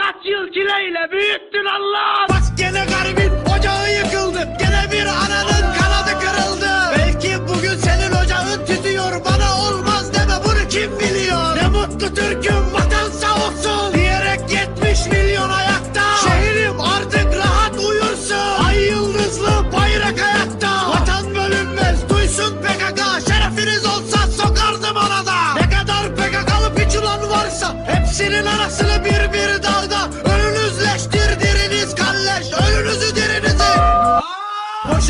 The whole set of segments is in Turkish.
Kaç yıl çileyle büyüttün Allah. Bak gene garibin ocağı yıkıldı. Gene bir ananın kanadı kırıldı. Belki bugün senin ocağın tütüyor. Bana olmaz deme bunu kim biliyor? Ne mutlu Türk'üm vatan sağ olsun. Diyerek 70 milyon ayakta. Şehrim artık rahat uyursun. Ay yıldızlı bayrak ayakta. Vatan bölünmez duysun PKK Şerefiniz olsa sokardım ona da. Ne kadar PKK'lı piçulan varsa Hepsinin arasını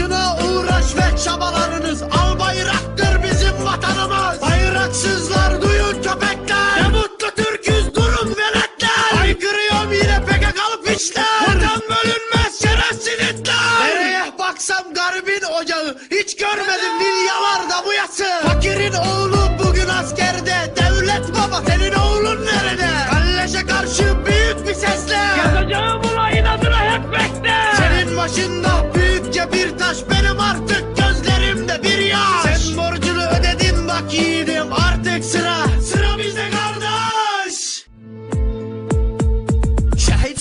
Boşuna uğraş ve çabalarınız. Al bayraktır bizim vatanımız. Bayraksızlar duyun köpekler. Ne mutlu Türk'üz durun veletler. Haykırıyorum yine PKK'lı piçler Vatan bölünmez şerefsiz itler Nereye baksam garibin ocağı. Hiç görmedim milyalarda bu yası Fakirin oğlu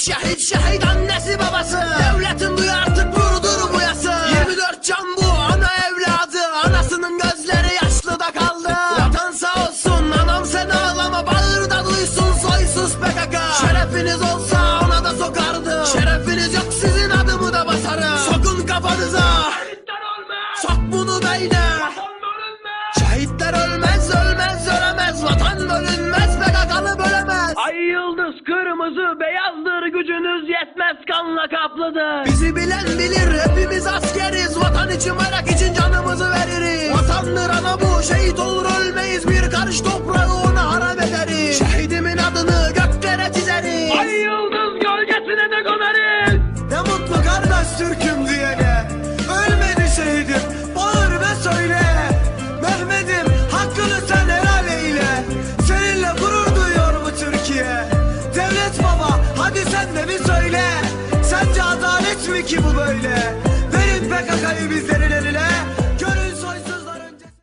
Şehit şehit annesi babası. Devletin duyu artık vurdur bu yası 24 can bu ana evladı. Anasının gözleri yaşlı da kaldı. Vatan sağ olsun anam sen ağlama Bağır da duysun soysuz PKK Şerefiniz olsa ona da sokardı. Şerefiniz yok sizin adımı da basarım. Sokun kafanıza. Sok bunu beyne. Vatan bölünmez. Şehitler ölmez ölmez ölemez. Vatan bölünmez PKK'lı bölemez. Ay yıldız kırmızı beyazdır gücünüz yetmez kanla kaplıdır. Bizi bilen bilir hepimiz askeriz. Vatan için merak için canımızı veririz. Vatandır ana bu şehit olur Sence adalet mi ki bu böyle? Verin PKK'yı bizlerin eline